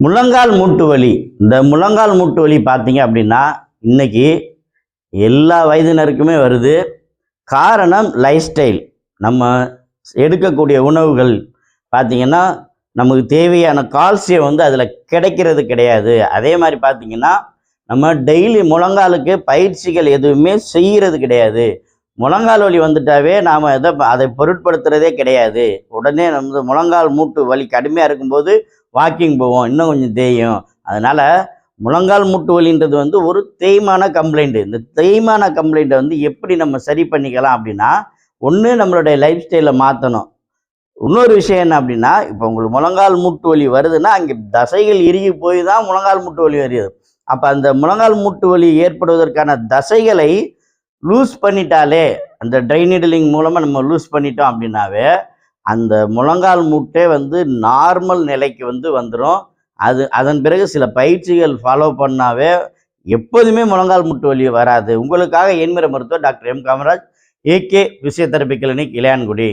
முழங்கால் மூட்டு வலி. இந்த முழங்கால் மூட்டு வலி பார்த்தீங்க அப்படின்னா இன்னைக்கு எல்லா வயதினருக்குமே வருது. காரணம் லைஃப் ஸ்டைல் நம்ம எடுக்கக்கூடிய உணவுகள் பார்த்தீங்கன்னா நமக்கு தேவையான கால்சியம் வந்து அதில் கிடைக்கிறது கிடையாது. அதே மாதிரி பார்த்தீங்கன்னா நம்ம டெய்லி முழங்காலுக்கு பயிற்சிகள் எதுவுமே செய்கிறது கிடையாது. முழங்கால் வலி வந்துட்டாவே நாம் எதை அதை பொருட்படுத்துறதே கிடையாது. உடனே நம்ம முழங்கால் மூட்டு வலி கடுமையாக இருக்கும்போது வாக்கிங் போவோம். இன்னும் கொஞ்சம் தேயும். அதனால் முழங்கால் மூட்டு வலின்றது வந்து ஒரு தேய்மான கம்ப்ளைண்ட்டு இந்த தேய்மான கம்ப்ளைண்ட்டை வந்து எப்படி நம்ம சரி பண்ணிக்கலாம் அப்படின்னா ஒன்று நம்மளுடைய லைஃப் ஸ்டைலை மாற்றணும் இன்னொரு விஷயம் என்ன அப்படின்னா இப்போ உங்களுக்கு முழங்கால் மூட்டு வலி வருதுன்னா அங்கே தசைகள் இறுகி போய் தான் முழங்கால் மூட்டு வலி வருது. அப்போ அந்த முழங்கால் மூட்டு வலி ஏற்படுவதற்கான தசைகளை லூஸ் பண்ணிட்டாலே அந்த ட்ரைனிடலிங் மூலமாக நம்ம லூஸ் பண்ணிட்டோம் அப்படின்னாவே அந்த முழங்கால் மூட்டே வந்து நார்மல் நிலைக்கு வந்து வந்துடும் அது அதன் பிறகு சில பயிற்சிகள் ஃபாலோ பண்ணாவே எப்போதுமே முழங்கால் முட்டு வலி வராது. உங்களுக்காக எண்மிர மருத்துவர் doctor M Kamaraj AK physiotherapy clinic Ilayangudi.